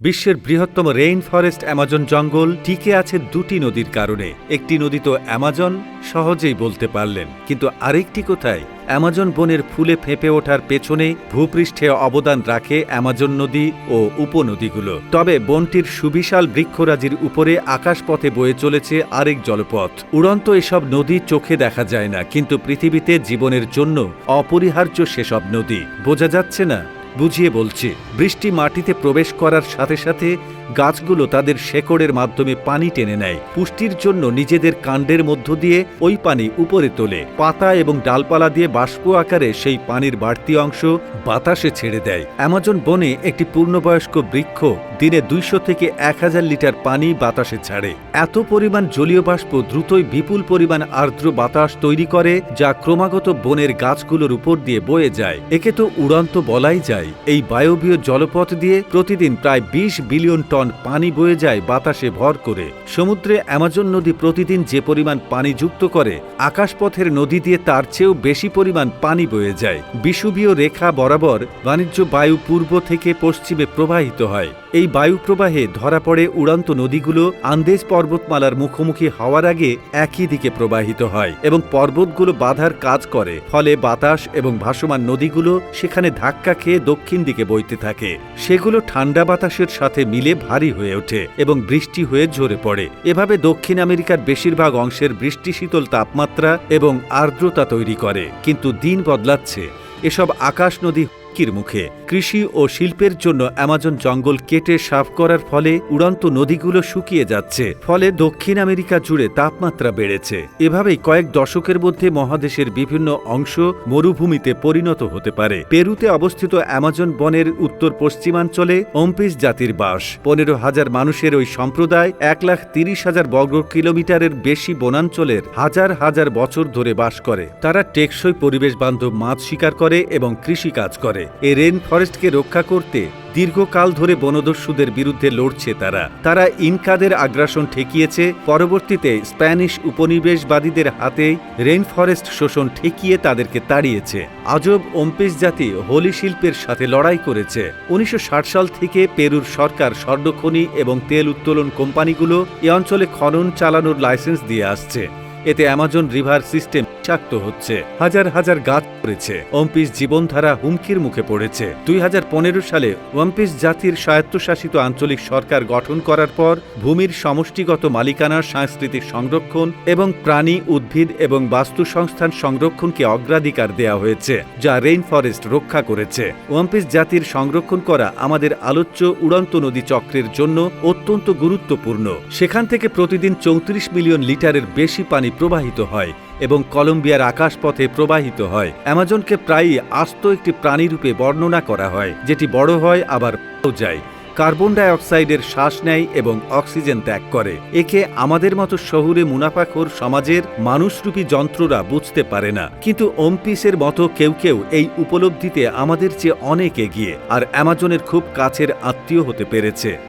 বিশ্বের বৃহত্তম rain forest Amazon জঙ্গল টিকে আছে দুটি নদীর কারণে। একটি নদী তো অ্যামাজন, সহজেই বলতে পারলেন। কিন্তু আরেকটি কোথায়? অ্যামাজন বনের ফুলে ফেঁপে ওঠার পেছনে ভূপৃষ্ঠে অবদান রাখে অ্যামাজন নদী ও উপনদীগুলো। তবে বনটির সুবিশাল বৃক্ষরাজির উপরে আকাশপথে বয়ে চলেছে আরেক জলপথ। উড়ন্ত এসব নদী চোখে দেখা যায় না, কিন্তু পৃথিবীতে জীবনের জন্য অপরিহার্য সেসব নদী। বোঝা যাচ্ছে না? বুঝিয়ে বলছে, বৃষ্টি মাটিতে প্রবেশ করার সাথে সাথে গাছগুলো তাদের শেকড়ের মাধ্যমে পানি টেনে নেয়। পুষ্টির জন্য নিজেদের কাণ্ডের মধ্য দিয়ে ওই পানি উপরে তোলে। পাতা এবং ডালপালা দিয়ে বাষ্প আকারে সেই পানির বাড়তি অংশ বাতাসে ছেড়ে দেয়। অ্যামাজন বনে একটি পূর্ণবয়স্ক বৃক্ষ দিনে দুইশো থেকে এক হাজার লিটার পানি বাতাসে ছাড়ে। এত পরিমাণ জলীয় বাষ্প দ্রুতই বিপুল পরিমাণ আর্দ্র বাতাস তৈরি করে, যা ক্রমাগত বনের গাছগুলোর উপর দিয়ে বয়ে যায়। একে তো উড়ন্ত বলাই যায়। এই বায়বীয় জলপথ দিয়ে প্রতিদিন প্রায় ২০ বিলিয়ন টন পানি বয়ে যায় বাতাসে ভর করে। সমুদ্রে অ্যামাজন নদী প্রতিদিন যে পরিমাণ পানি যুক্ত করে, আকাশপথের নদী দিয়ে তার চেয়েও বেশি পরিমাণ পানি বয়ে যায়। বিষুবীয় রেখা বরাবর বাণিজ্য বায়ু পূর্ব থেকে পশ্চিমে প্রবাহিত হয়। এই বায়ু প্রবাহে ধরা পড়ে উড়ান্ত নদীগুলো আন্দেজ পর্বতমালার মুখোমুখি হওয়ার আগে একই দিকে প্রবাহিত হয় এবং পর্বতগুলো বাধার কাজ করে। ফলে বাতাস এবং ভাসমান নদীগুলো সেখানে ধাক্কা খেয়ে দক্ষিণ দিকে বইতে থাকে। সেগুলো ঠান্ডা বাতাসের সাথে মিলে ভারী হয়ে ওঠে এবং বৃষ্টি হয়ে ঝরে পড়ে। এভাবে দক্ষিণ আমেরিকার বেশিরভাগ অংশের বৃষ্টি শীতল তাপমাত্রা এবং আর্দ্রতা তৈরি করে, কিন্তু দিন বদলাচ্ছে। এসব আকাশ নদী হুমকির মুখে। কৃষি ও শিল্পের জন্য অ্যামাজন জঙ্গল কেটে সাফ করার ফলে উড়ন্ত নদীগুলো শুকিয়ে যাচ্ছে। ফলে দক্ষিণ আমেরিকা জুড়ে তাপমাত্রা বেড়েছে। এভাবেই কয়েক দশকের মধ্যে মহাদেশের বিভিন্ন অংশ মরুভূমিতে পরিণত হতে পারে। পেরুতে অবস্থিত অ্যামাজন বনের উত্তর পশ্চিমাঞ্চলে অম্পিস জাতির বাস। পনেরো হাজার মানুষের ওই সম্প্রদায় এক লাখ তিরিশ হাজার বর্গ কিলোমিটারের বেশি বনাঞ্চলের হাজার হাজার বছর ধরে বাস করে। তারা টেকসই পরিবেশ বান্ধব মাছ শিকার করে এবং কৃষি কাজ করে এ রেন ফরেস্টকে রক্ষা করতে দীর্ঘকাল ধরে বনদস্যুদের বিরুদ্ধে লড়ছে তারা। তারা ইনকাদের আগ্রাসন ঠেকিয়েছে, পরবর্তীতে স্প্যানিশ উপনিবেশবাদীদের হাতে রেন ফরেস্ট শোষণ ঠেকিয়ে তাদেরকে তাড়িয়েছে। আজব অম্পিস জাতি হোলি শিল্পের সাথে লড়াই করেছে। উনিশশো ষাট সাল থেকে পেরুর সরকার স্বর্ণখনি এবং তেল উত্তোলন কোম্পানিগুলো এ অঞ্চলে খনন চালানোর লাইসেন্স দিয়ে আসছে। এতে অ্যামাজন রিভার সিস্টেম বিষাক্ত হচ্ছে। হাজার হাজার গাছ পড়েছে। ওমপিস জীবনধারা হুমকির মুখে পড়েছে। দুই হাজার পনেরো সালে ওয়াম্পিস জাতির স্বায়ত্তশাসিত আঞ্চলিক সরকার গঠন করার পর ভূমির সমষ্টিগত মালিকানার সাংস্কৃতিক সংরক্ষণ এবং প্রাণী উদ্ভিদ এবং বাস্তু সংস্থান সংরক্ষণকে অগ্রাধিকার দেয়া হয়েছে, যা রেইন ফরেস্ট রক্ষা করেছে। ওয়াম্পিস জাতির সংরক্ষণ করা আমাদের আলোচ্য উড়ন্ত নদী চক্রের জন্য অত্যন্ত গুরুত্বপূর্ণ। সেখান থেকে প্রতিদিন চৌত্রিশ মিলিয়ন লিটারের বেশি পানি প্রবাহিত হয়। এবং কলম্বিয়ার আকাশপথে প্রবাহিত হয়। অ্যামাজনকে প্রায়ই আস্ত একটি প্রাণীরূপে বর্ণনা করা হয়, যেটি বড় হয়, আবার যায়। কার্বন ডাইঅক্সাইডের শ্বাস নেয় এবং অক্সিজেন ত্যাগ করে। একে আমাদের মতো শহুরে মুনাফাখোর সমাজের মানুষরূপী যন্ত্ররা বুঝতে পারে না। কিন্তু ওমপিসের মতো কেউ কেউ এই উপলব্ধিতে আমাদের চেয়ে অনেক এগিয়ে, আর অ্যামাজনের খুব কাছের আত্মীয় হতে পেরেছে।